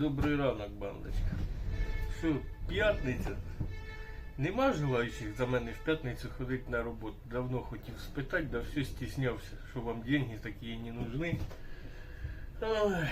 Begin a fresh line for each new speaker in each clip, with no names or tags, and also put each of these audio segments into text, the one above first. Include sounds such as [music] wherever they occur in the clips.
Добрий ранок, бандочка. Що, п'ятниця? Нема желаючих за мене в п'ятницю ходити на роботу. Давно хотів спитати, да все стіснявся, що вам деньги такі не нужны. Ой.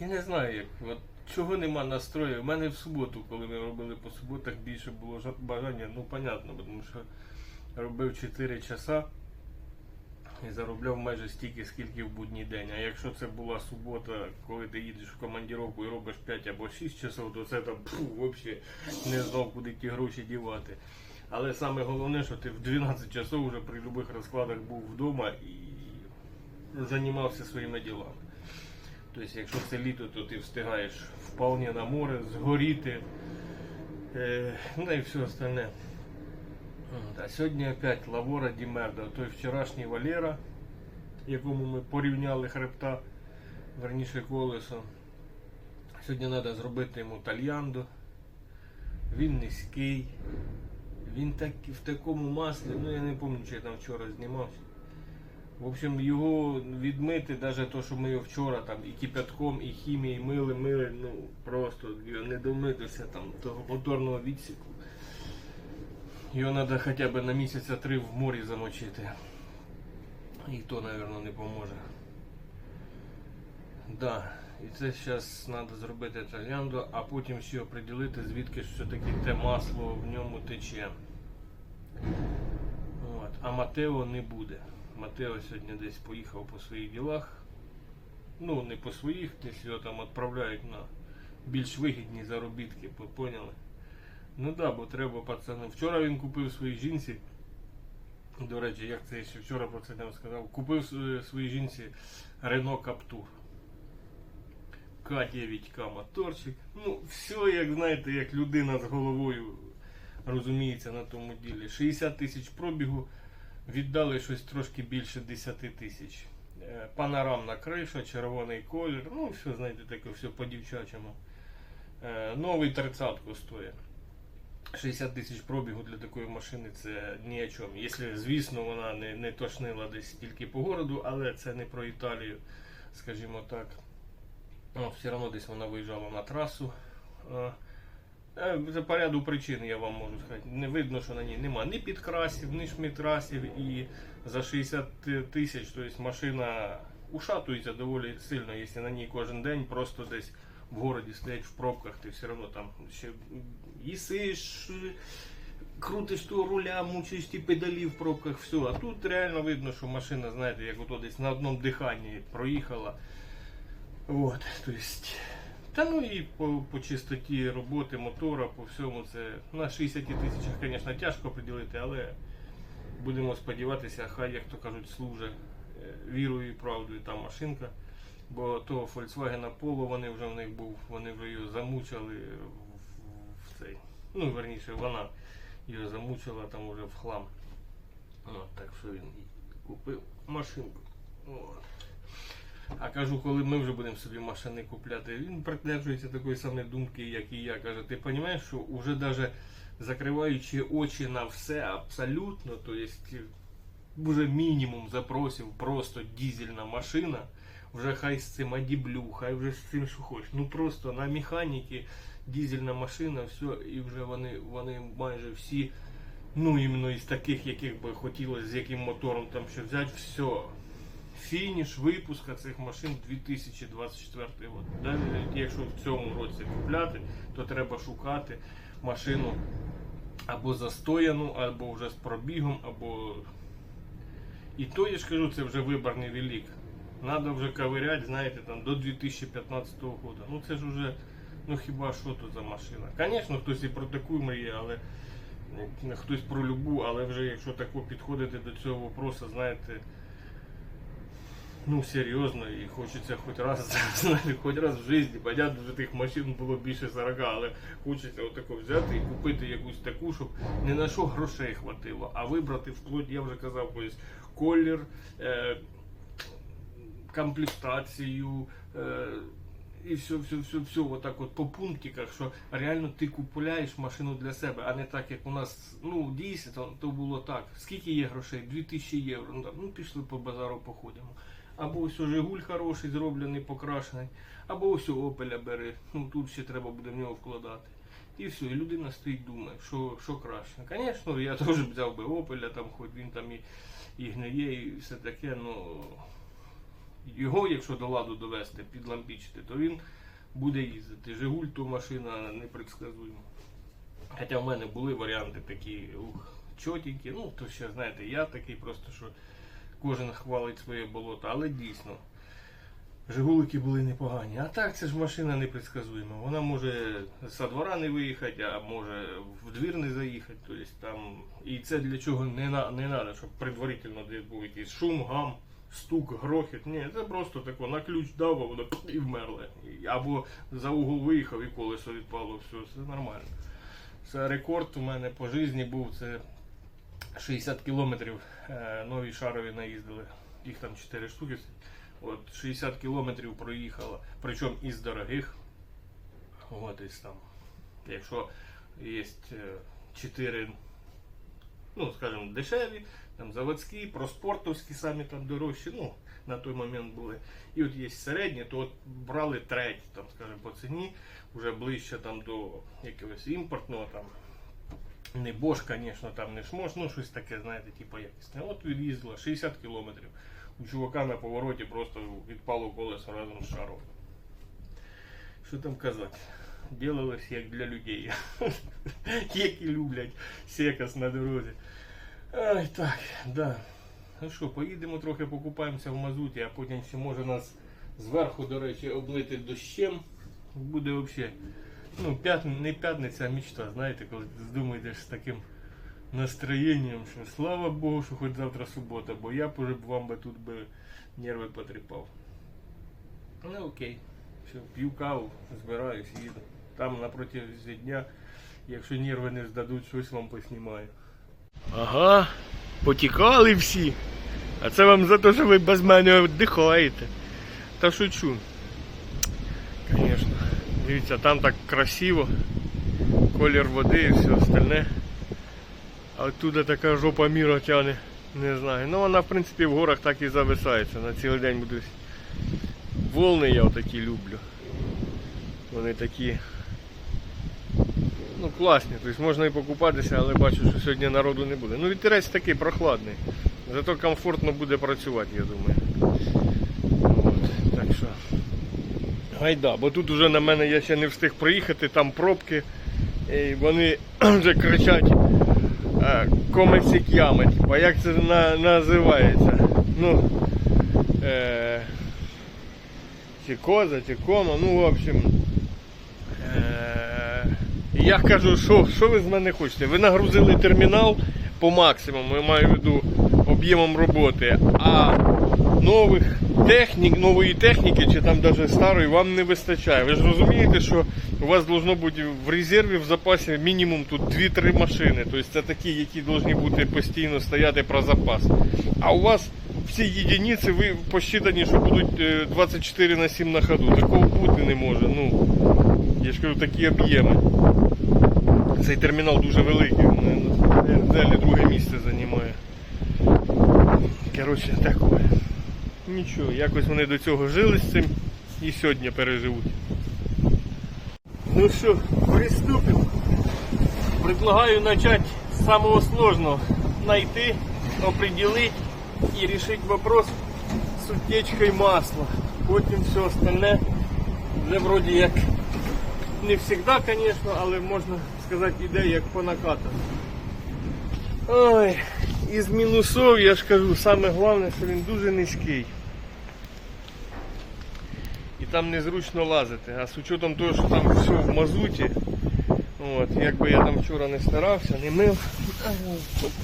Я не знаю, як. От чого нема настрою. У мене в суботу, коли ми робили по суботах, більше було бажання, ну понятно, тому що робив 4 часа і заробляв майже стільки, скільки в будній день. А якщо це була субота, коли ти їдеш в командировку і робиш 5 або 6 часов, то це там взагалі не знав, куди ті гроші дівати. Але саме головне, що ти в 12 часов вже при будь-яких розкладах був вдома і займався своїми ділами. Тобто, якщо це літо, то ти встигаєш вполне на море, згоріти, е, ну і все остальне. А сьогодні опять Лавора Дімерда, той вчорашній Валера, якому ми порівняли хребта, верніше колесо. Сьогодні треба зробити йому тальяндо. Він низький. Він так, в такому маслі, ну я не пам'ятаю, чи я там вчора знімався. В общем, його відмити, навіть то, що ми його вчора там і кипятком, і хімією мили, мили, ну просто не домитися там того моторного відсіку. Його треба хоча б на місяця три в морі замочити. І то, мабуть, не поможе. Да. І це зараз треба зробити тальяндо, а потім ще оприділити, звідки ж все-таки те масло в ньому тече. От. А Матео не буде. Матео сьогодні десь поїхав по своїх ділах. Ну, не по своїх, десь його там відправляють на більш вигідні заробітки, поняли? Ну да, бо треба пацану. Вчора він купив своїй жінці. До речі, як це я ще вчора про це не сказав. Купив е, своїй жінці Renault Captur. К9К моторчик. Ну, все, як знаєте, як людина з головою розуміється на тому ділі. 60 тисяч пробігу, віддали щось трошки більше 10 тисяч. Е, Панорамна криша, червоний колір, ну все, знаєте, таке все по-дівчачому. Е, Новий тридцятку стоїть. 60 тисяч пробігу для такої машини це ні о чому. Якщо, звісно, вона не, не тошнила десь тільки по городу, але це не про Італію, скажімо так. Ну, все одно десь вона виїжджала на трасу. За по ряду причин я вам можу сказати. Не видно, що на ній нема ні підкрасів, ні шмітрасів. І за 60 тисяч тобто машина ушатується доволі сильно, якщо на ній кожен день просто десь в городі стоять в пробках, ти все одно там ще їсиш, крутиш того руля, мучиш ті педалі в пробках, все. А тут реально видно, що машина, знаєте, як ото десь на одному диханні проїхала. От, то есть, та ну і по, по чистоті роботи мотора, по всьому це на 60 тисячах, звісно, тяжко приділити, але будемо сподіватися, хай, як то кажуть, служить е, вірою і правдою та машинка. Бо того Volkswagen Polo вони вже в них був, вони вже його замучили цей. Ну, верніше, вона його замучила там уже в хлам. От, так що він купив машинку. От. А кажу, коли ми вже будемо собі машини купляти, він придержується такої самої думки, як і я. Каже, ти розумієш, що вже навіть закриваючи очі на все абсолютно, то є вже мінімум запросів просто дізельна машина, вже хай з цим адіблю, хай вже з цим що хочеш. Ну просто на механіки дізельна машина, все, і вже вони, вони майже всі, ну іменно із таких, яких би хотілося, з яким мотором там ще взяти, все фініш випуска цих машин 2024 год. Якщо в цьому році купляти, то треба шукати машину або застояну, або вже з пробігом, або. І то я ж кажу, це вже вибір невелик. Надо вже ковиряти, знаєте, там до 2015 року. Ну це ж вже, ну хіба що то за машина. Звісно, хтось і про таку мріє, але е, хтось про любу, але вже якщо тако підходити до цього вопросу, знаєте. Ну, серйозно, і хочеться хоч раз, [laughs] знаєте, хоч раз в житті, понятно, вже тих машин було більше 40, але хочеться отако взяти і купити якусь таку, щоб не на що грошей хватило, а вибрати вплоть, я вже казав, колір, е, комплектацію. Е, і все, все, все, все, отак от по пунктиках, що реально ти купуєш машину для себе, а не так, як у нас, ну, дійсно, то, то було так. Скільки є грошей? 2000 євро. Ну, ну пішли по базару походимо. Або ось Жигуль хороший, зроблений, покрашений, або ось Опеля бери. Ну тут ще треба буде в нього вкладати. І все, і людина стоїть думає, що, що краще. Звісно, я [laughs] теж взяв би Опеля, там, хоч він там і, і гниє, і все таке, ну його, якщо до ладу довести, підлампічити, то він буде їздити. Жигуль то машина непредсказуема. Хоча в мене були варіанти такі ух, чотенькі, ну то ще знаєте, я такий просто, що кожен хвалить своє болото, але дійсно. Жигулики були непогані. А так це ж машина непредсказуема. Вона може з двора не виїхати, а може в двір не заїхати. Тобто там... І це для чого не, на... не треба, щоб предварительно десь був якийсь шум, гам, стук, грохіт. Ні, це просто тако на ключ дав, а воно [laughs] і вмерло. І- Або за угол виїхав і колесо відпало, все, це нормально. Це рекорд у мене по житті був. Це 60 кілометрів е, нові шарові наїздили. Їх там 4 штуки. От 60 кілометрів проїхала. Причому із дорогих. От із там. Якщо є 4, ну, скажімо, дешеві, там заводські, проспортовські самі там дорожчі, ну, на той момент були. І от є середні, то от брали треті, там, скажімо, по ціні, вже ближче там до якогось імпортного там. Не Bosch, звісно, там не шмош, ну щось таке, знаєте, типу якісне. От від'їздила 60 кілометрів. У чувака на повороті просто відпало колесо разом з шаром. Що там казати? Ділилось як для людей, [laughs] які люблять секас на дорозі. Ай, так, да. Ну що, поїдемо трохи покупаємося в мазуті, а потім ще може нас зверху, до речі, облити дощем. Буде взагалі. Ну, п'ятни, не п'ятниця, а мечта, знаєте, коли ти здумаєш з таким настроєнням, що слава Богу, що хоч завтра субота, бо я б вам би тут би нерви потріпав. Ну окей. Все, п'ю каву, збираюсь, їду. Там напроти дня, якщо нерви не здадуть, щось вам поснімаю. Ага, потікали всі. А це вам за те, що ви без мене віддихаєте. Та шучу. Звісно. Дивіться, там так красиво. Колір води і все остальне. А оттуда така жопа міра тяне. Не знаю. Ну вона в принципі в горах так і зависається. На цілий день будуть. Волни я отакі люблю. Вони такі. Ну класні, тобто можна і покупатися, але бачу, що сьогодні народу не буде. Ну вітерець такий прохладний. Зато комфортно буде працювати, я думаю. От, так що. Гайда, бо тут вже на мене я ще не встиг проїхати, там пробки. І вони [clears throat] вже кричать е, комесик ями. А як це на, називається? Ну, е, чи коза, чи кома, ну в общем. Е, я кажу, що, що ви з мене хочете? Ви нагрузили термінал по максимуму, я маю в виду об'ємом роботи, а нових технік, нової техніки чи там навіть старої вам не вистачає. Ви ж розумієте, що у вас должно бути в резерві в запасі мінімум тут 2-3 машини. Тобто це такі, які повинні бути постійно стояти про запас. А у вас всі єдиниці ви посчитані, що будуть е, 24 на 7 на ходу. Такого бути не може. Ну, я ж кажу, такі об'єми. Цей термінал дуже великий, е, друге місце займає. Коротше, таке. Нічого, якось вони до цього жили з цим і сьогодні переживуть. Ну що, приступимо. Предлагаю начать з самого сложного. Найти, определить і решить вопрос з утечкою масла. Потім все остальне вже вроді як не завжди, звісно, але можна сказати, іде як по накату. Ой, із мінусов, я ж кажу, саме головне, що він дуже низький. І там незручно лазити. А з учетом того, що там все в мазуті, от, якби я там вчора не старався, не мив,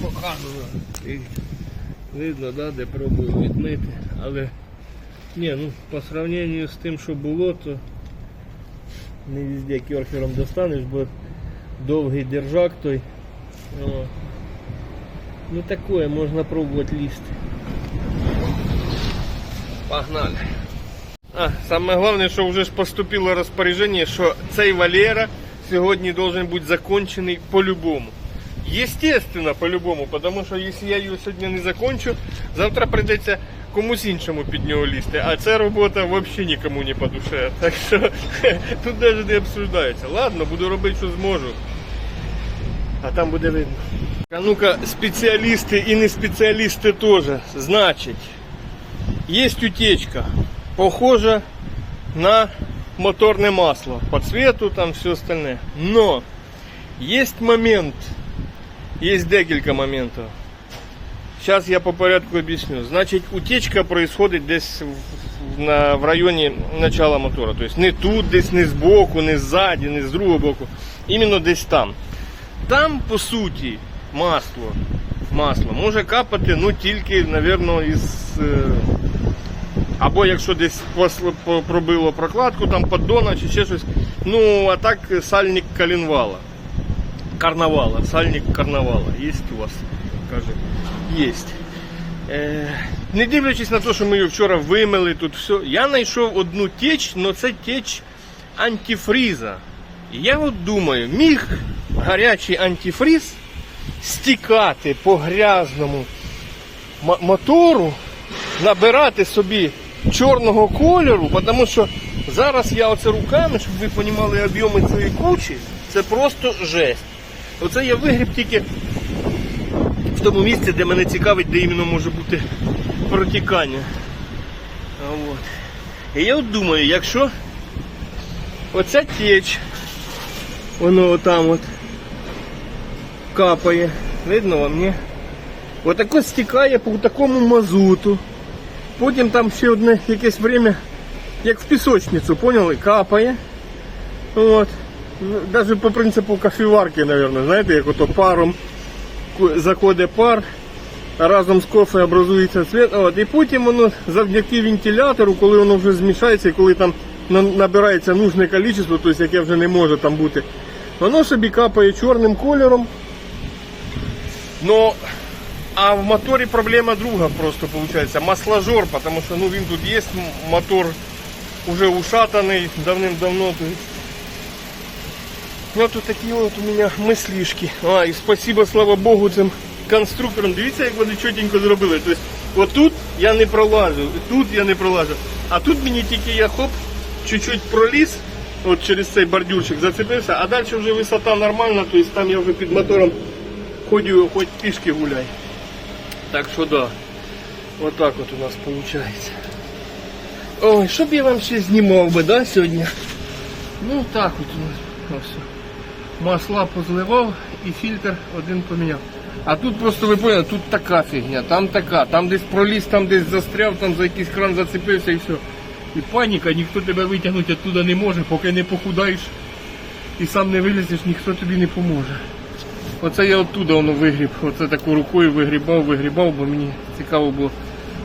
показую. І Видно, да, де пробую відмити. Але ні, ну, по сравненню з тим, що було, то не везде керхером достанеш, бо довгий держак той. О. Ну такое можна пробувати лізти. Погнали. А, саме головне, що вже ж поступило розпорядження, що цей Валера сьогодні должен бути закончений по-любому. Естественно, по-любому, потому що якщо я його сьогодні не закончу, завтра прийдеться комусь іншому під нього лізти. А ця робота взагалі нікому не по душе. Так що [laughs] тут навіть не обсуждається. Ладно, буду робити, що зможу. А там буде видно. А ну-ка, спеціалісти і не спеціалісти теж. Значить, є утечка. Похожа на моторне масло. По цвету там все остальне. Но есть момент, есть декілька моментів. Сейчас я по порядку объясню. Значит, утечка происходит десь в, на, в районе начала мотора. То есть не тут, десь не збоку, не ззаді, не з другого боку. Іменно десь там. Там, по суті, масло. Масло може капати, ну тільки, напевно, із. е, або якщо десь пробило прокладку, там поддона чи ще щось. Ну, а так сальник коленвала. Карнавала, сальник карнавала. Є у вас? Каже. Є. Не дивлячись на те, що ми його вчора вимили, тут все. Я знайшов одну теч, але це теч антифріза. І я от думаю, міг гарячий антифріз стікати по грязному мотору, набирати собі чорного кольору, тому що зараз я оце руками, щоб ви розуміли об'єми цієї кучі, це просто жесть. Оце я вигріб тільки в тому місці, де мене цікавить, де іменно може бути протікання. От. І я от думаю, якщо оця теч, воно отам от капає, видно вам, ні? Отако стікає по такому мазуту. Потім там ще одне якесь время, як в пісочницю, поняли, капає. От. Ну, Даже по принципу кофеварки, наверное, знаєте, як ото паром заходить пар, разом з кофе образується цвіт. От, і потім воно завдяки вентилятору, коли воно вже змішається, коли там на- набирається нужне кількість, тобто яке вже не може там бути, воно собі капає чорним кольором. Но а в моторі проблема друга просто виходить. Масложор, тому що ну, він тут є, мотор уже ушатаний давним-давно. Есть. Ну тут такі от у мене мислішки. А, і спасибо, слава Богу, цим конструкторам. Дивіться, як вони чотенько зробили. Тобто, отут я не пролажу, тут я не пролажу. А тут мені тільки я хоп, чуть-чуть проліз, от через цей бордюрчик зацепився, а далі вже висота нормальна, тобто там я вже під мотором ходю, хоч пішки гуляй. Так що да. Вот так от у нас виходить. Ой, що б я вам ще знімав би, да, сьогодні? Ну так от у нас ось. Масла позливав і фільтр один поміняв. А тут просто ви поняли, тут така фігня, там така, там десь проліз, там десь застряв, там за якийсь кран зацепився і все. І паніка, ніхто тебе витягнути оттуда не може, поки не похудаєш і сам не вилізеш, ніхто тобі не поможе. Оце я оттуда воно вигріб. Оце таку рукою вигрібав, вигрібав, бо мені цікаво було.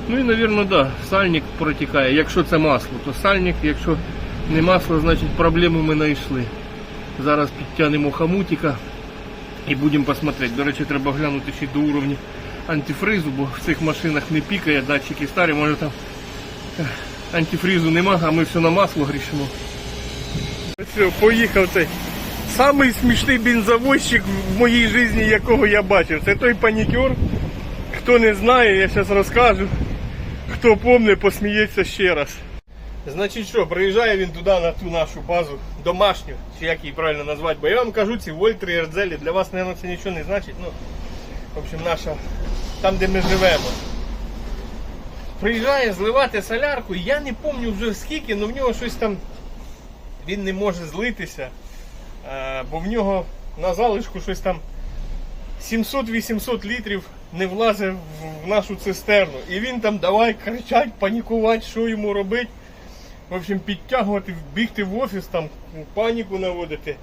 Ну і, мабуть, да, сальник протікає. Якщо це масло, то сальник, якщо не масло, значить проблему ми знайшли. Зараз підтягнемо хамутика і будемо посмотрети. До речі, треба глянути ще до уровня антифризу, бо в цих машинах не пікає, датчики старі, може там антифризу нема, а ми все на масло грішимо. Все, поїхав цей. Самий смішний бензовозчик в моїй житті, якого я бачив. Це той панікер. Хто не знає, я зараз розкажу. Хто помне, посміється ще раз. Значить що, приїжджає він туди на ту нашу базу домашню, чи як її правильно назвати, бо я вам кажу, ці вольтри і ердзелі, для вас, мабуть, це нічого не значить. Ну, в общем, наша, там, де ми живемо. Приїжджає зливати солярку, я не пам'ятаю вже скільки, але в нього щось там він не може злитися. Е, бо в нього на залишку щось там 700-800 літрів не влазить в нашу цистерну. І він там давай кричать, панікувати, що йому робити. В общем, підтягувати, бігти в офіс, там паніку наводити,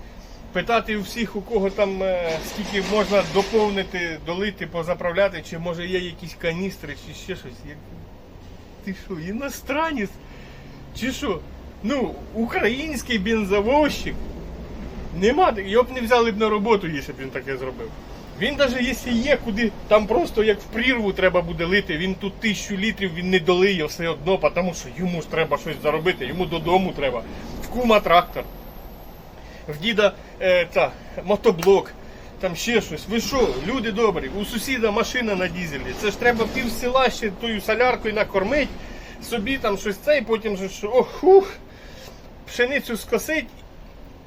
питати у всіх, у кого там е, скільки можна доповнити, долити, позаправляти, чи може є якісь каністри, чи ще щось. Я- Ти що, іностранець? Чи що? Ну, український бензовозчик. Нема, його б не взяли б на роботу, якщо б він таке зробив. Він навіть якщо є куди, там просто як в прірву треба буде лити, він тут тисячу літрів він не долиє все одно, тому що йому ж треба щось заробити, йому додому треба. В кума трактор. В діда е, та, мотоблок. там ще щось. Ви що, люди добрі, у сусіда машина на дізелі. Це ж треба пів села ще тою соляркою накормить, собі там щось це, і потім же ох, ух, пшеницю скосить,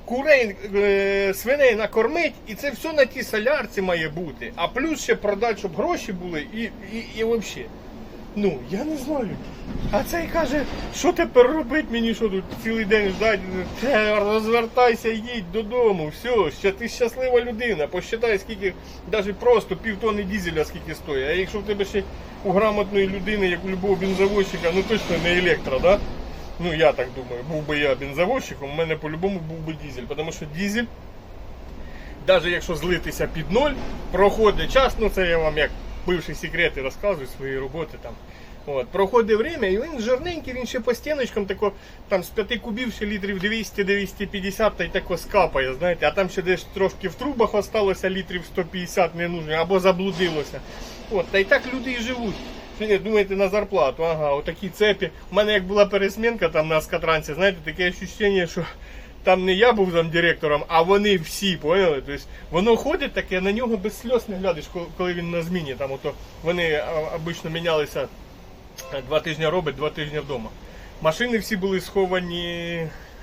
курей, е, свиней накормить, і це все на тій солярці має бути. А плюс ще продати, щоб гроші були, і, і, і взагалі. Ну, я не знаю. А цей каже, що тепер робити мені, що тут цілий день ждать? Розвертайся, їдь додому, все, ще ти щаслива людина. Посчитай, скільки, навіть просто півтони дізеля скільки стоїть. А якщо в тебе ще у грамотної людини, як у любого бензовозчика, ну точно не електро, да? Ну я так думаю, був би я бензовозчиком, у мене по-любому був би дізель. Тому що дізель, навіть якщо злитися під ноль, проходить час, ну це я вам як бивші секрети розказую свої роботи там. От, проходить время, і він жирненький, він ще по стіночкам тако, там з 5 кубів ще літрів 200-250 та й тако скапає, знаєте, а там ще десь трошки в трубах осталося літрів 150 не нужно, або заблудилося. От, та й так люди і живуть. Думаєте на зарплату, ага, отакі цепі. У мене як була пересмінка там на скатранці, знаєте, таке відчуття, що там не я був там директором, а вони всі, поняли? Тобто воно ходить таке, на нього без сльоз не глядиш, коли він на зміні. Там ото вони обично мінялися е, два тижні робить, два тижні вдома. Машини всі були сховані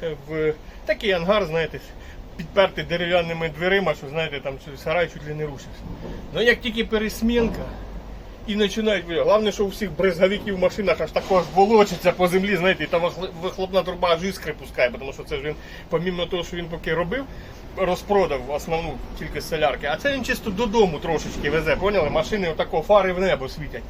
е, в такий ангар, знаєте, підперти дерев'яними дверима, що знаєте, там сарай чуть ли не рушився. Ну як тільки пересмінка, і починають Головне, що у всіх брезговиків в машинах аж також волочиться по землі, знаєте, і там вихл- вихлопна труба аж іскри пускає, тому що це ж він, помімо того, що він поки робив, розпродав основну кількість солярки, а це він чисто додому трошечки везе, поняли? Машини отако фари в небо світять.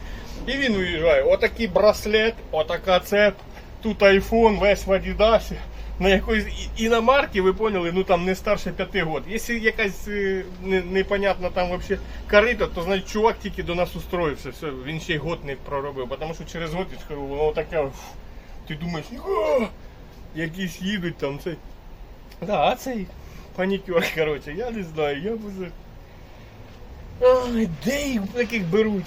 І він уїжджає. Отакий браслет, отака цеп, тут айфон, весь в Адідасі. На якоїсь іномарки, ви поняли, ну там не старше п'яти років. Якщо якась е, не- непонятна там вообще корита, то значить чувак тільки до нас устроївся. Все, він ще й год не проробив, тому що через год воно таке. Ти думаєш, «О, якісь їдуть там цей. Да, а цей панікер, [laughs] коротше, я не знаю, я б за. Ай, де їх таких беруть?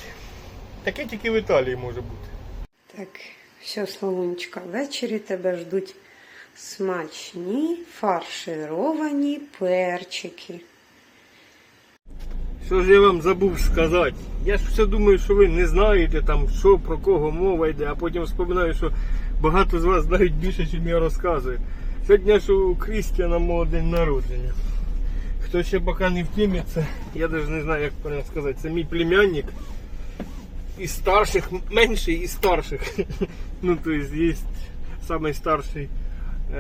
Таке тільки в Італії може бути.
Так, все, Солонечка, ввечері тебе ждуть смачні фаршировані перчики.
Що ж я вам забув сказати? Я ж все думаю, що ви не знаєте там, що про кого мова йде, а потім вспоминаю, що багато з вас знають більше, ніж я розказую. Сьогодні ж у Крістіана мого день народження. Хто ще поки не в темі, це я навіть не знаю, як правильно сказати, це мій племянник. Із старших, менший із старших. [laughs] Ну, то есть є самий старший е,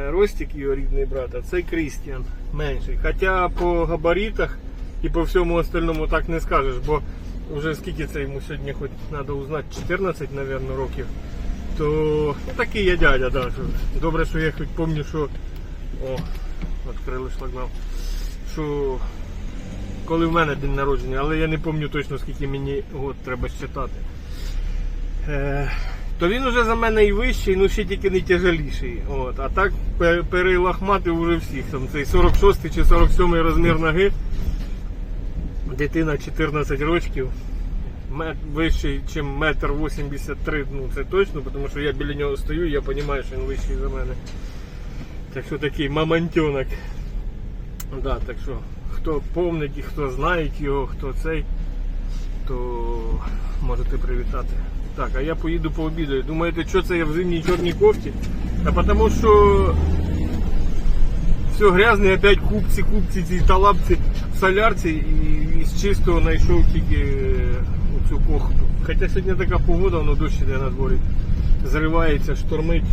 Ростик, його рідний брат, а це Крістіан менший. Хоча по габаритах і по всьому остальному так не скажеш, бо вже скільки це йому сьогодні хоч треба узнати, 14, мабуть, років. То такий я дядя, да. Добре, що я хоч пам'ятаю, що. О, відкрили шлагбаум. Що коли в мене день народження, але я не пам'ятаю точно скільки мені год треба считати. Е, то він уже за мене і вищий, ну ще тільки не тяжеліший. От. А так пе- перелахматив уже всіх. Там цей 46 чи 47 розмір ноги. Дитина 14 років. Мет, вищий, ніж метр 83, ну це точно, тому що я біля нього стою, я розумію, що він вищий за мене. Так що такий мамонтенок. Да, так що, хто помнить і хто знає його, хто цей, то можете привітати. Так, а я поїду пообідаю. Думаєте, що це я в зимній чорній кофті? Та тому що все грязне, опять купці, купці, ці талапці в солярці і з чистого знайшов тільки е, оцю кохту. Хоча сьогодні така погода, воно дощ іде на дворі. Зривається, штормить.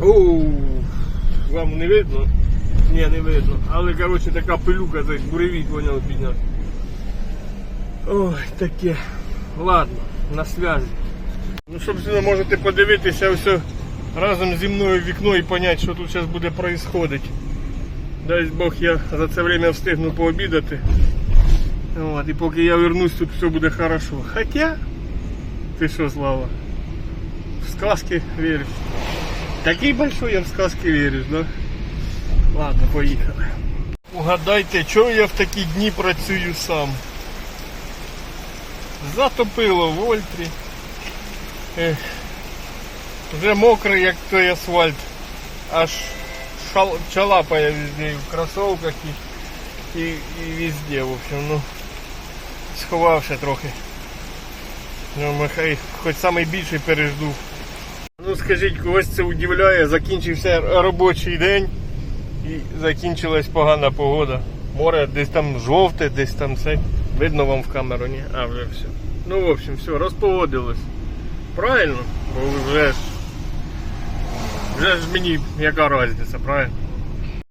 Оу, вам не видно? Ні, не видно. Але коротше така пилюка, буревій поняв підняв. Ой, таке. Ладно, на связі. Ну, собственно, можете подивитися все разом зі мною в вікно і понять, що тут зараз буде происходить. Дай Бог я за це время встигну пообідати. От, і поки я вернусь, тут все буде хорошо. Хотя, ти що, Слава? В сказки віриш? Такий большой я в сказки віриш, да? Ладно, поїхали. Угадайте, чого я в такі дні працюю сам? Затопило в Ольтрі. Ех, вже мокрий, як той асфальт. Аж шал, чалапає везде і в кросовках і І, і везде, в общем, ну. Сховався трохи. Ну, хай хоч найбільший пережду. Ну скажіть, когось це удивляє, закінчився робочий день і закінчилась погана погода. Море десь там жовте, десь там це. Видно вам в камеру, ні? А, вже все. Ну, в общем, все, розповодилось. Правильно? Бо вже ж. Вже ж мені яка різниця, правильно?